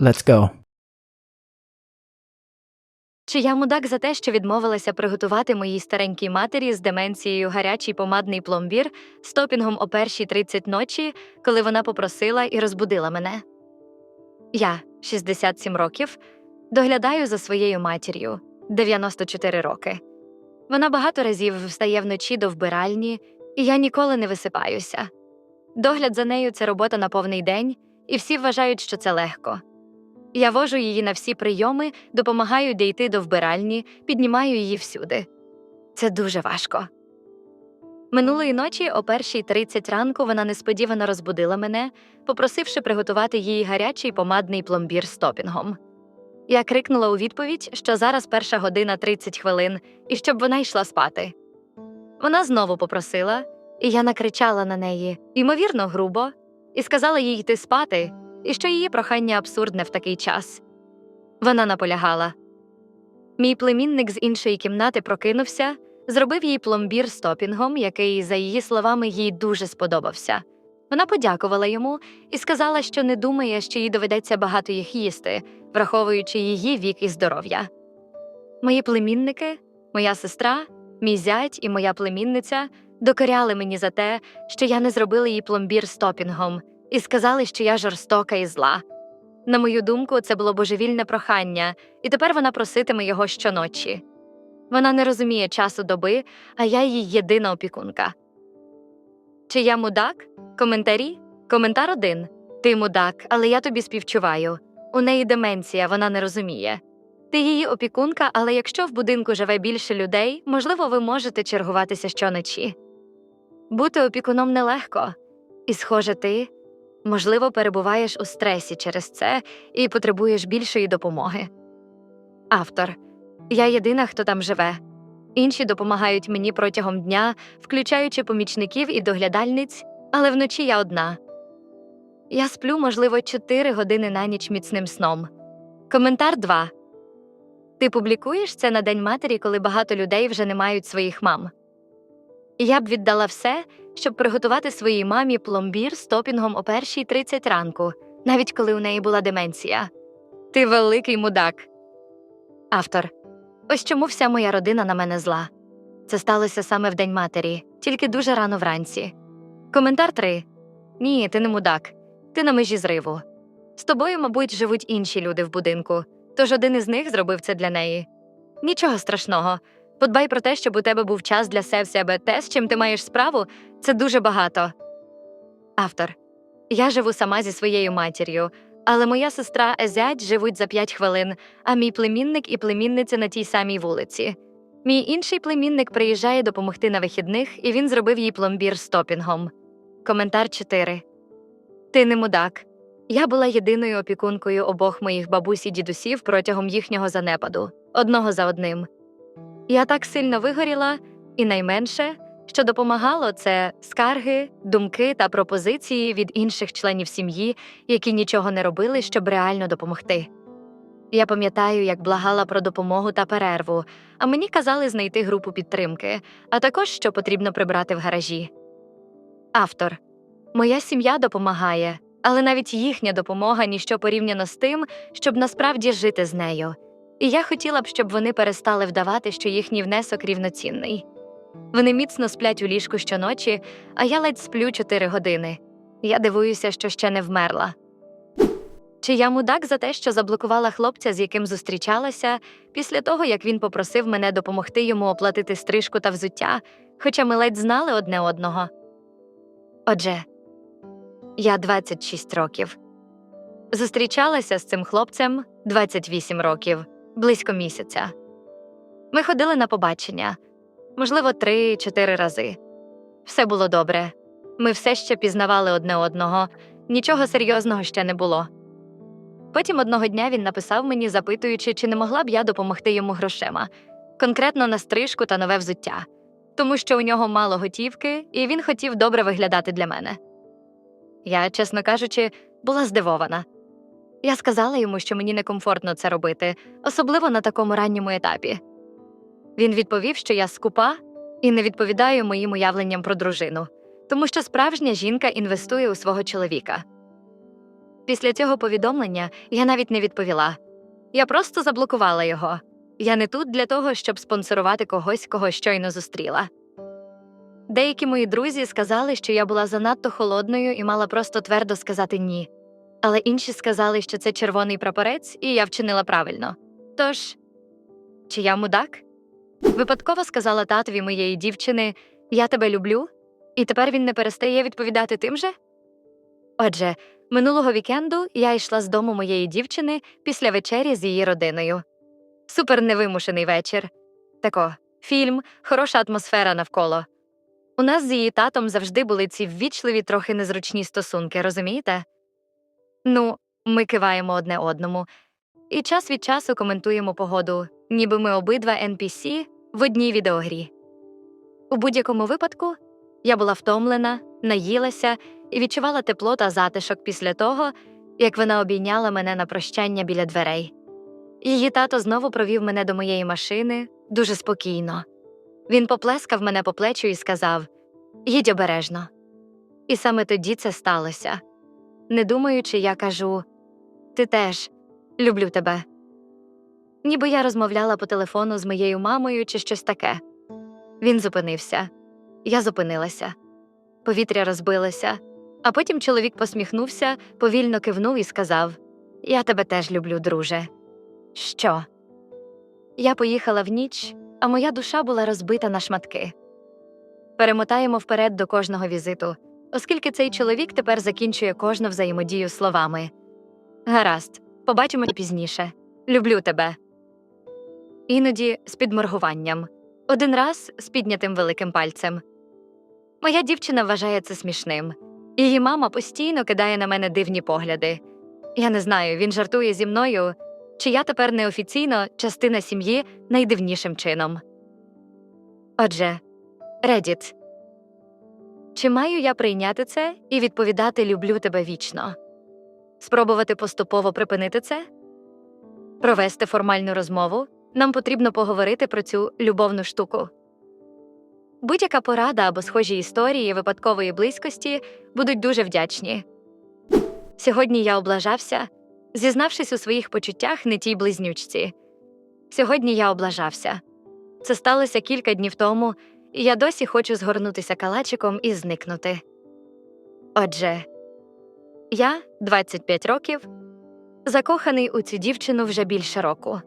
Let's go. Чи я мудак за те, що відмовилася приготувати моїй старенькій матері з деменцією гарячий помадний пломбір з топінгом о першій 30 ночі, коли вона попросила і розбудила мене? Я, 67 років, доглядаю за своєю матір'ю 94 роки. Вона багато разів встає вночі до вбиральні, і я ніколи не висипаюся. Догляд за нею це робота на повний день, і всі вважають, що це легко. Я вожу її на всі прийоми, допомагаю дійти до вбиральні, піднімаю її всюди. Це дуже важко. Минулої ночі, о першій 30 ранку, вона несподівано розбудила мене, попросивши приготувати їй гарячий помадний пломбір з топінгом. Я крикнула у відповідь, що зараз перша година 30 хвилин, і щоб вона йшла спати. Вона знову попросила, і я накричала на неї, ймовірно, грубо, і сказала їй йти спати, і що її прохання абсурдне в такий час. Вона наполягала. Мій племінник з іншої кімнати прокинувся, зробив їй пломбір з топінгом, який, за її словами, їй дуже сподобався. Вона подякувала йому і сказала, що не думає, що їй доведеться багато їх їсти, враховуючи її вік і здоров'я. Мої племінники, моя сестра, мій зять і моя племінниця докоряли мені за те, що я не зробила їй пломбір з топінгом, і сказали, що я жорстока і зла. На мою думку, це було божевільне прохання, і тепер вона проситиме його щоночі. Вона не розуміє часу доби, а я її єдина опікунка. Чи я мудак? Коментарі? Коментар один. Ти мудак, але я тобі співчуваю. У неї деменція, вона не розуміє. Ти її опікунка, але якщо в будинку живе більше людей, можливо, ви можете чергуватися щоночі. Бути опікуном нелегко, і, схоже, ти, можливо, перебуваєш у стресі через це і потребуєш більшої допомоги. Автор Я єдина, хто там живе. Інші допомагають мені протягом дня, включаючи помічників і доглядальниць, але вночі я одна. Я сплю, можливо, 4 години на ніч міцним сном. Коментар 2. Ти публікуєш це на День матері, коли багато людей вже не мають своїх мам. Я б віддала все, щоб приготувати своїй мамі пломбір з топінгом о першій 30 ранку, навіть коли у неї була деменція. Ти великий мудак. Автор. Ось чому вся моя родина на мене зла. Це сталося саме в День матері, тільки дуже рано вранці. Коментар 3. Ні, ти не мудак. Ти на межі зриву. З тобою, мабуть, живуть інші люди в будинку, тож один із них зробив це для неї. Нічого страшного. Подбай про те, щоб у тебе був час для се- себе. Те, з чим ти маєш справу, це дуже багато. Автор. Я живу сама зі своєю матір'ю, але моя сестра Езять живуть за 5 хвилин, а мій племінник і племінниця на тій самій вулиці. Мій інший племінник приїжджає допомогти на вихідних, і він зробив їй пломбір з топінгом. Коментар 4. Ти не мудак. Я була єдиною опікункою обох моїх бабусь і дідусів протягом їхнього занепаду, одного за одним. Я так сильно вигоріла, і найменше, що допомагало, це скарги, думки та пропозиції від інших членів сім'ї, які нічого не робили, щоб реально допомогти. Я пам'ятаю, як благала про допомогу та перерву, а мені казали знайти групу підтримки, а також що потрібно прибрати в гаражі. Автор Моя сім'я допомагає, але навіть їхня допомога ніщо порівняно з тим, щоб насправді жити з нею. І я хотіла б, щоб вони перестали вдавати, що їхній внесок рівноцінний. Вони міцно сплять у ліжку щоночі, а я ледь сплю 4 години. Я дивуюся, що ще не вмерла. Чи я мудак за те, що заблокувала хлопця, з яким зустрічалася, після того, як він попросив мене допомогти йому оплатити стрижку та взуття, хоча ми ледь знали одне одного. Отже, я 26 років. Зустрічалася з цим хлопцем 28 років, близько місяця. Ми ходили на побачення, можливо, три-чотири рази. Все було добре. Ми все ще пізнавали одне одного, нічого серйозного ще не було. Потім одного дня він написав мені, запитуючи, чи не могла б я допомогти йому грошима, конкретно на стрижку та нове взуття, тому що у нього мало готівки, і він хотів добре виглядати для мене. Я, чесно кажучи, була здивована. Я сказала йому, що мені некомфортно це робити, особливо на такому ранньому етапі. Він відповів, що я скупа і не відповідаю моїм уявленням про дружину, тому що справжня жінка інвестує у свого чоловіка. Після цього повідомлення я навіть не відповіла. Я просто заблокувала його. Я не тут для того, щоб спонсорувати когось, кого щойно зустріла. Деякі мої друзі сказали, що я була занадто холодною і мала просто твердо сказати ні. Але інші сказали, що це червоний прапорець, і я вчинила правильно. Тож, чи я мудак? Випадково сказала татові моєї дівчини Я тебе люблю, і тепер він не перестає відповідати тим же? Отже, минулого вікенду я йшла з дому моєї дівчини після вечері з її родиною. Супер невимушений вечір. Тако, фільм, хороша атмосфера навколо. У нас з її татом завжди були ці ввічливі, трохи незручні стосунки, розумієте? Ну, ми киваємо одне одному, і час від часу коментуємо погоду, ніби ми обидва NPC в одній відеогрі. У будь-якому випадку я була втомлена, наїлася і відчувала тепло та затишок після того, як вона обійняла мене на прощання біля дверей. Її тато знову провів мене до моєї машини дуже спокійно. Він поплескав мене по плечу і сказав: Їдь обережно. І саме тоді це сталося. Не думаючи, я кажу: Ти теж люблю тебе. Ніби я розмовляла по телефону з моєю мамою чи щось таке. Він зупинився. Я зупинилася. Повітря розбилося, а потім чоловік посміхнувся, повільно кивнув і сказав: Я тебе теж люблю, друже. Що? Я поїхала в ніч, а моя душа була розбита на шматки. Перемотаємо вперед до кожного візиту, оскільки цей чоловік тепер закінчує кожну взаємодію словами. Гаразд, побачимо пізніше. Люблю тебе. Іноді з підморгуванням, один раз з піднятим великим пальцем. Моя дівчина вважає це смішним. Її мама постійно кидає на мене дивні погляди. Я не знаю, він жартує зі мною, чи я тепер неофіційно частина сім'ї найдивнішим чином. Отже, Reddit. Чи маю я прийняти це і відповідати люблю тебе вічно? Спробувати поступово припинити це? Провести формальну розмову? Нам потрібно поговорити про цю любовну штуку. Будь-яка порада або схожі історії випадкової близькості будуть дуже вдячні. Сьогодні я облажався, зізнавшись у своїх почуттях не тій близнючці. Сьогодні я облажався. Це сталося кілька днів тому, я досі хочу згорнутися калачиком і зникнути. Отже, я 25 років, закоханий у цю дівчину вже більше року.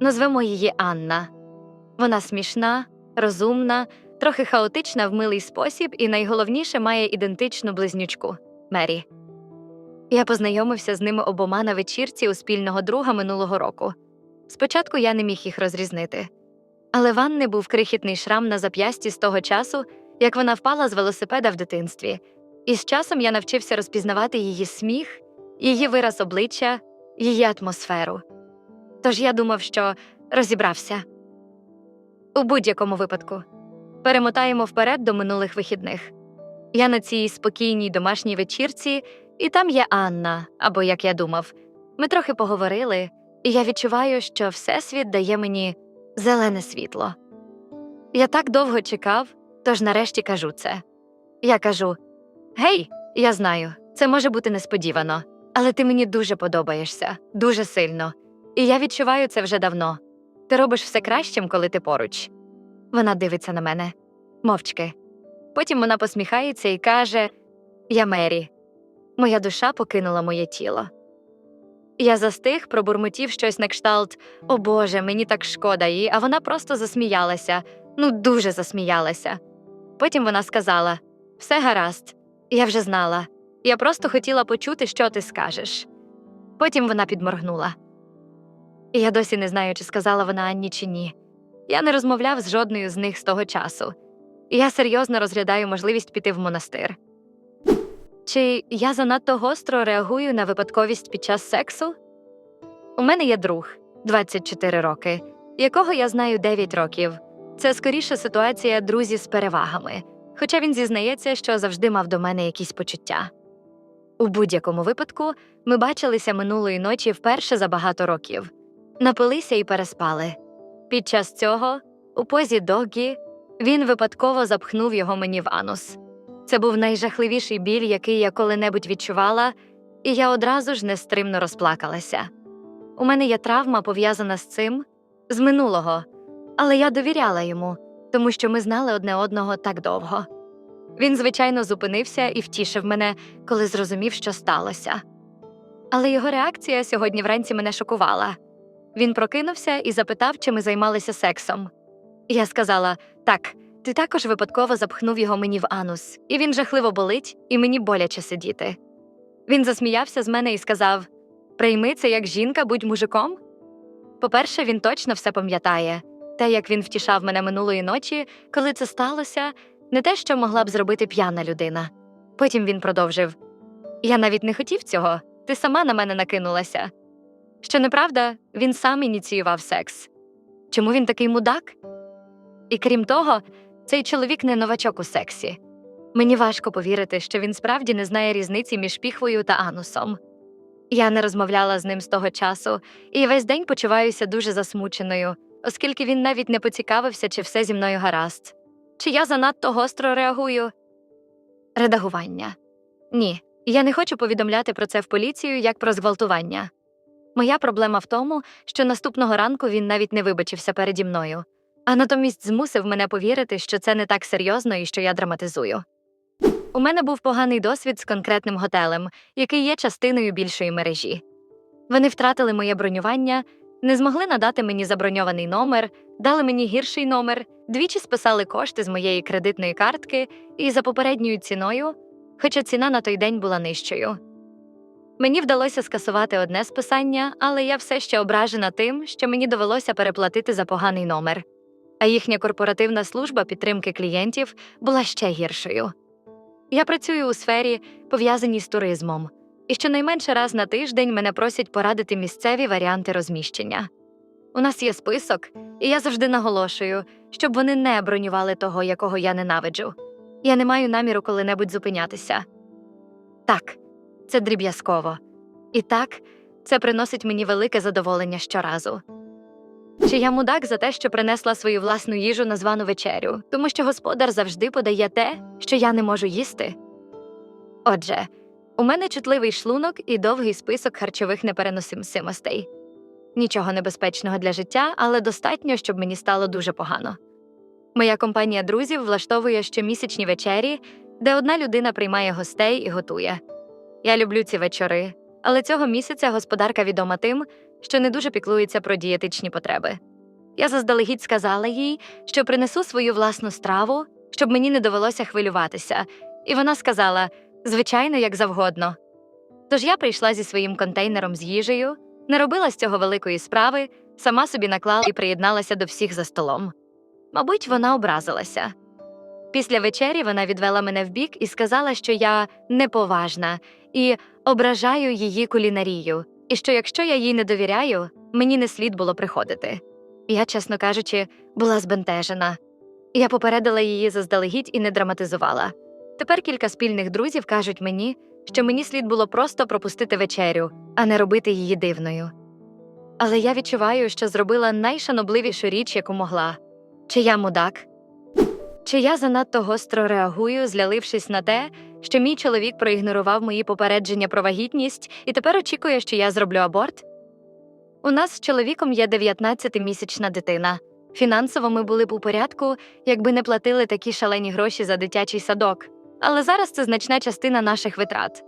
Назвемо її Анна. Вона смішна, розумна, трохи хаотична в милий спосіб і найголовніше має ідентичну близнючку Мері. Я познайомився з ними обома на вечірці у спільного друга минулого року. Спочатку я не міг їх розрізнити. Але в Анни був крихітний шрам на зап'ясті з того часу, як вона впала з велосипеда в дитинстві, і з часом я навчився розпізнавати її сміх, її вираз обличчя, її атмосферу. Тож я думав, що розібрався. У будь-якому випадку перемотаємо вперед до минулих вихідних. Я на цій спокійній домашній вечірці, і там є Анна, або як я думав. Ми трохи поговорили, і я відчуваю, що Всесвіт дає мені зелене світло. Я так довго чекав, тож нарешті кажу це. Я кажу: Гей, я знаю, це може бути несподівано, але ти мені дуже подобаєшся, дуже сильно, і я відчуваю це вже давно. Ти робиш все кращим, коли ти поруч. Вона дивиться на мене мовчки. Потім вона посміхається і каже: Я Мері. Моя душа покинула моє тіло. Я застиг, пробурмотів щось на кшталт О Боже, мені так шкода її, а вона просто засміялася, ну дуже засміялася. Потім вона сказала: Все гаразд, я вже знала. Я просто хотіла почути, що ти скажеш. Потім вона підморгнула. Я досі не знаю, чи сказала вона Анні чи ні. Я не розмовляв з жодною з них з того часу. І я серйозно розглядаю можливість піти в монастир. Чи я занадто гостро реагую на випадковість під час сексу? У мене є друг 24 роки, якого я знаю 9 років. Це скоріше ситуація друзі з перевагами, хоча він зізнається, що завжди мав до мене якісь почуття. У будь-якому випадку ми бачилися минулої ночі вперше за багато років, напилися і переспали. Під час цього, у позі догі, він випадково запхнув його мені в анус. Це був найжахливіший біль, який я коли-небудь відчувала, і я одразу ж нестримно розплакалася. У мене є травма пов'язана з цим з минулого, але я довіряла йому, тому що ми знали одне одного так довго. Він, звичайно, зупинився і втішив мене, коли зрозумів, що сталося. Але його реакція сьогодні вранці мене шокувала. Він прокинувся і запитав, чи ми займалися сексом. Я сказала: так, ти також випадково запхнув його мені в анус, і він жахливо болить, і мені боляче сидіти. Він засміявся з мене і сказав: Прийми це як жінка, будь мужиком. По-перше, він точно все пам'ятає те, як він втішав мене минулої ночі, коли це сталося, не те, що могла б зробити п'яна людина. Потім він продовжив: Я навіть не хотів цього, ти сама на мене накинулася. Що неправда, він сам ініціював секс. Чому він такий мудак? І крім того, цей чоловік не новачок у сексі. Мені важко повірити, що він справді не знає різниці між піхвою та анусом. Я не розмовляла з ним з того часу і весь день почуваюся дуже засмученою, оскільки він навіть не поцікавився, чи все зі мною гаразд. Чи я занадто гостро реагую? Редагування. Ні, я не хочу повідомляти про це в поліцію як про зґвалтування. Моя проблема в тому, що наступного ранку він навіть не вибачився переді мною, а натомість змусив мене повірити, що це не так серйозно і що я драматизую. У мене був поганий досвід з конкретним готелем, який є частиною більшої мережі. Вони втратили моє бронювання, не змогли надати мені заброньований номер, дали мені гірший номер, двічі списали кошти з моєї кредитної картки і за попередньою ціною, хоча ціна на той день була нижчою. Мені вдалося скасувати одне списання, але я все ще ображена тим, що мені довелося переплатити за поганий номер. А їхня корпоративна служба підтримки клієнтів була ще гіршою. Я працюю у сфері, пов'язаній з туризмом, і щонайменше раз на тиждень мене просять порадити місцеві варіанти розміщення. У нас є список, і я завжди наголошую, щоб вони не бронювали того, якого я ненавиджу. Я не маю наміру коли-небудь зупинятися. Так, це дріб'язково. І так, це приносить мені велике задоволення щоразу. Чи я мудак за те, що принесла свою власну їжу на звану вечерю, тому що господар завжди подає те, що я не можу їсти? Отже, у мене чутливий шлунок і довгий список харчових непереносимостей. Нічого небезпечного для життя, але достатньо, щоб мені стало дуже погано. Моя компанія друзів влаштовує щомісячні вечері, де одна людина приймає гостей і готує. Я люблю ці вечори, але цього місяця господарка відома тим, що не дуже піклується про дієтичні потреби. Я заздалегідь сказала їй, що принесу свою власну страву, щоб мені не довелося хвилюватися, і вона сказала звичайно, як завгодно. Тож я прийшла зі своїм контейнером з їжею, не робила з цього великої справи, сама собі наклала і приєдналася до всіх за столом. Мабуть, вона образилася. Після вечері вона відвела мене вбік і сказала, що я неповажна і ображаю її кулінарію, і що якщо я їй не довіряю, мені не слід було приходити. Я, чесно кажучи, була збентежена. Я попередила її заздалегідь і не драматизувала. Тепер кілька спільних друзів кажуть мені, що мені слід було просто пропустити вечерю, а не робити її дивною. Але я відчуваю, що зробила найшанобливішу річ, яку могла. Чи я мудак? Чи я занадто гостро реагую, злялившись на те, що мій чоловік проігнорував мої попередження про вагітність і тепер очікує, що я зроблю аборт? У нас з чоловіком є 19-місячна дитина. Фінансово ми були б у порядку, якби не платили такі шалені гроші за дитячий садок. Але зараз це значна частина наших витрат.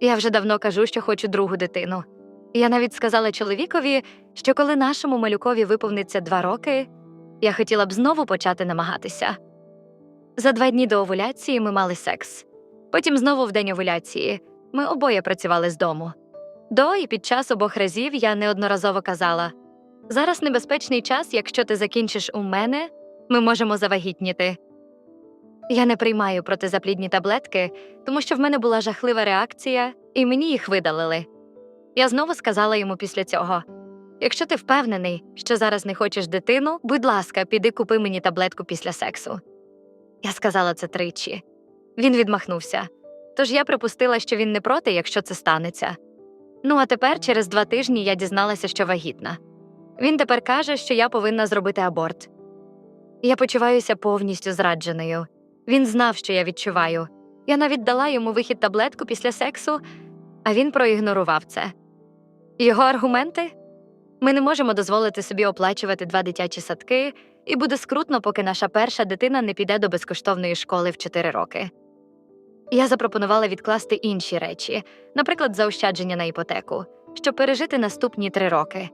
Я вже давно кажу, що хочу другу дитину. Я навіть сказала чоловікові, що коли нашому малюкові виповниться два роки, я хотіла б знову почати намагатися. За два дні до овуляції ми мали секс. Потім знову в день овуляції ми обоє працювали з дому. До і під час обох разів я неодноразово казала: зараз небезпечний час, якщо ти закінчиш у мене, ми можемо завагітніти. Я не приймаю протизаплідні таблетки, тому що в мене була жахлива реакція, і мені їх видалили. Я знову сказала йому після цього: якщо ти впевнений, що зараз не хочеш дитину, будь ласка, піди купи мені таблетку після сексу. Я сказала це тричі. Він відмахнувся. Тож я припустила, що він не проти, якщо це станеться. Ну а тепер, через два тижні, я дізналася, що вагітна. Він тепер каже, що я повинна зробити аборт. Я почуваюся повністю зрадженою. Він знав, що я відчуваю. Я навіть дала йому вихід таблетку після сексу, А він проігнорував це. Його аргументи ми не можемо дозволити собі оплачувати два дитячі садки, і буде скрутно, поки наша перша дитина не піде до безкоштовної школи в 4 роки. Я запропонувала відкласти інші речі, наприклад, заощадження на іпотеку, щоб пережити наступні три роки.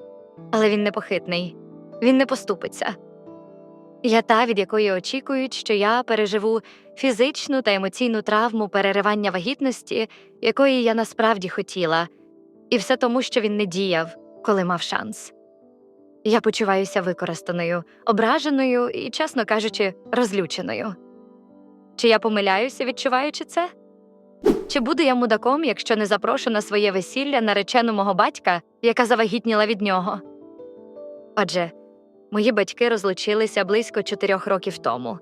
Але він непохитний, він не поступиться. Я та, від якої очікують, що я переживу фізичну та емоційну травму переривання вагітності, якої я насправді хотіла, і все тому, що він не діяв, коли мав шанс. Я почуваюся використаною, ображеною і, чесно кажучи, розлюченою. Чи я помиляюся, відчуваючи це? Чи буду я мудаком, якщо не запрошу на своє весілля наречену мого батька, яка завагітніла від нього? Отже, мої батьки розлучилися близько чотирьох років тому.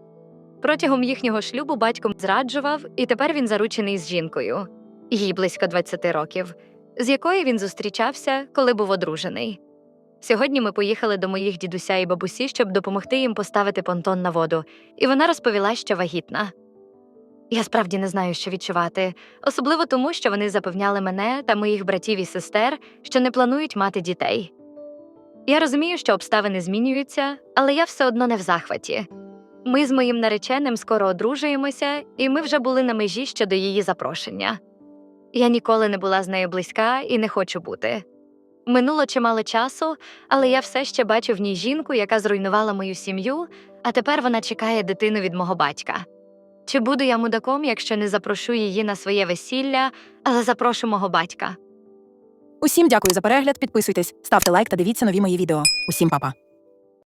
Протягом їхнього шлюбу батько зраджував, і тепер він заручений з жінкою, їй близько 20 років, з якою він зустрічався, коли був одружений. Сьогодні ми поїхали до моїх дідуся і бабусі, щоб допомогти їм поставити понтон на воду, і вона розповіла, що вагітна. Я справді не знаю, що відчувати, особливо тому, що вони запевняли мене та моїх братів і сестер, що не планують мати дітей. Я розумію, що обставини змінюються, але я все одно не в захваті. Ми з моїм нареченим скоро одружуємося, і ми вже були на межі щодо її запрошення. Я ніколи не була з нею близька і не хочу бути. Минуло чимало часу, але я все ще бачу в ній жінку, яка зруйнувала мою сім'ю, а тепер вона чекає дитину від мого батька. Чи буду я мудаком, якщо не запрошу її на своє весілля, але запрошу мого батька? Усім дякую за перегляд. Підписуйтесь, ставте лайк та дивіться нові мої відео. Усім па-па.